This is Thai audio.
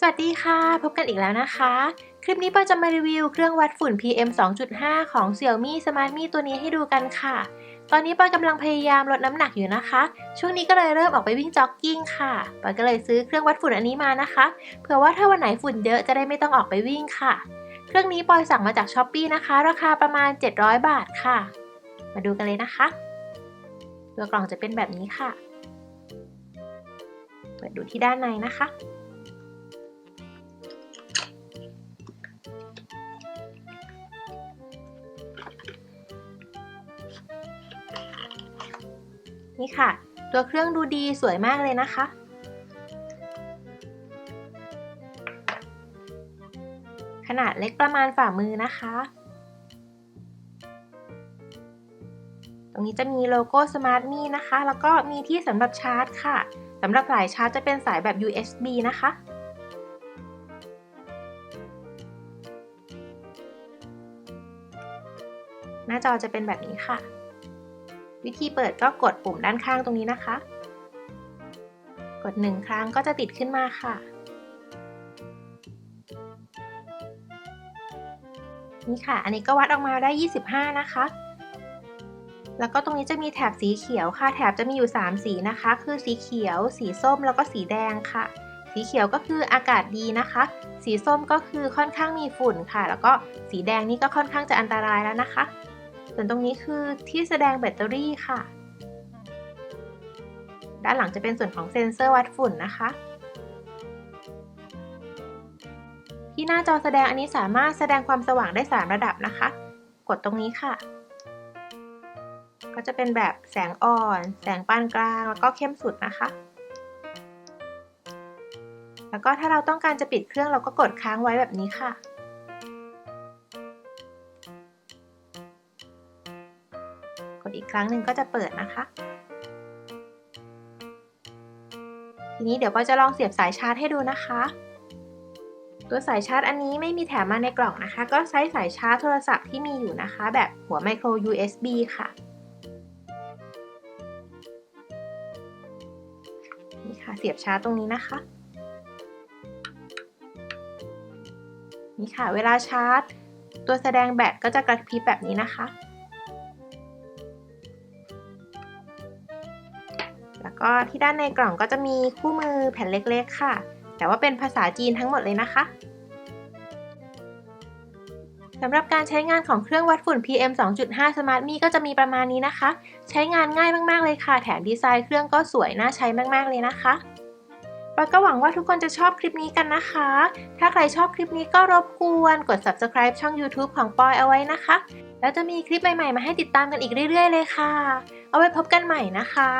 สวัสดีค่ะ พบกันอีกแล้วนะคะ คลิปนี้ปอยจะมารีวิวเครื่องวัดฝุ่น PM 2.5 ของ Xiaomi Smart Mi ตัวนี้ให้ดูกันค่ะ ตอนนี้ปอยกำลังพยายามลดน้ำหนักอยู่นะคะ ช่วงนี้ก็เลยเริ่มออกไปวิ่งจ็อกกิ้งค่ะปอยก็เลยซื้อเครื่องวัดฝุ่นอันนี้มานะคะ เผื่อว่าถ้าวันไหนฝุ่นเยอะจะได้ไม่ต้องออกไปวิ่งค่ะ เครื่องนี้ปอยสั่งมาจากช้อปปีนะคะ ราคาประมาณ 700 บาทค่ะ มาดูกันเลยนะคะ ตัวกล่องจะเป็นแบบนี้ค่ะ เปิดดูที่ด้านในนะคะ นี่ค่ะ ตัวเครื่องดูดีสวยมากเลยนะคะ ขนาดเล็กประมาณฝ่ามือนะคะ ตรงนี้จะมีโลโก้ Smart Me นะคะ แล้วก็มีที่สำหรับชาร์จค่ะสำหรับสายชาร์จจะเป็นสายแบบ USB นะคะหน้าจอจะเป็นแบบนี้ค่ะ วิธีเปิดก็กดปุ่มด้านข้างตรงนี้นะคะ กดหนึ่งครั้งก็จะติดขึ้นมาค่ะ นี่ค่ะ อันนี้ก็วัดออกมาได้ 25 นะคะ แล้วก็ตรงนี้จะมีแถบสีเขียวค่ะ แถบจะมีอยู่ 3 สีนะคะ คือสีเขียว สีส้ม แล้วก็สีแดงค่ะ สีเขียวก็คืออากาศดีนะคะ สีส้มก็คือค่อนข้างมีฝุ่นค่ะ แล้วก็สีแดงนี่ก็ค่อนข้างจะอันตรายแล้วนะคะ ส่วนตรงนี้คือที่แสดงแบตเตอรี่ค่ะ ด้านหลังจะเป็นส่วนของเซ็นเซอร์วัดฝุ่นนะคะ ที่หน้าจอแสดงอันนี้สามารถแสดงความสว่างได้ 3 ระดับนะคะ กดตรงนี้ค่ะ ก็จะเป็นแบบแสงอ่อน แสงปานกลาง แล้วก็เข้มสุดนะคะ แล้วก็ถ้าเราต้องการจะปิดเครื่องเราก็กดค้างไว้แบบนี้ค่ะ ครั้งหนึ่งก็จะเปิดนะคะ ทีนี้เดี๋ยวก็จะลองเสียบสายชาร์จให้ดูนะคะ ตัวสายชาร์จอันนี้ไม่มีแถมมาในกล่องนะคะ ก็ใช้สายชาร์จโทรศัพท์ที่มีอยู่นะคะ แบบหัวไมโคร USB ค่ะนี่ค่ะเสียบชาร์จตรงนี้นะคะนี่ค่ะเวลาชาร์จ ตัวแสดงแบตก็จะกระพริบแบบนี้นะคะ แล้วก็ที่ด้านในกล่องก็จะมีคู่มือแผ่นเล็กๆค่ะ แต่ว่าเป็นภาษาจีนทั้งหมดเลยนะคะสำหรับการใช้งานของเครื่องวัดฝุ่น PM 2.5 Smart Me ก็จะมีประมาณนี้นะคะ ใช้งานง่ายมากๆเลยค่ะ แถมดีไซน์เครื่องก็สวยน่าใช้มากๆเลยนะคะปอยก็หวังว่าทุกคนจะชอบคลิปนี้กันนะคะ ถ้าใครชอบคลิปนี้ก็รบกวนกด subscribe ช่อง YouTube ของปอยเอาไว้นะคะ แล้วจะมีคลิปใหม่ๆ มาให้ติดตามกันอีกเรื่อยๆ เลยค่ะ เอาไว้พบกันใหม่นะคะ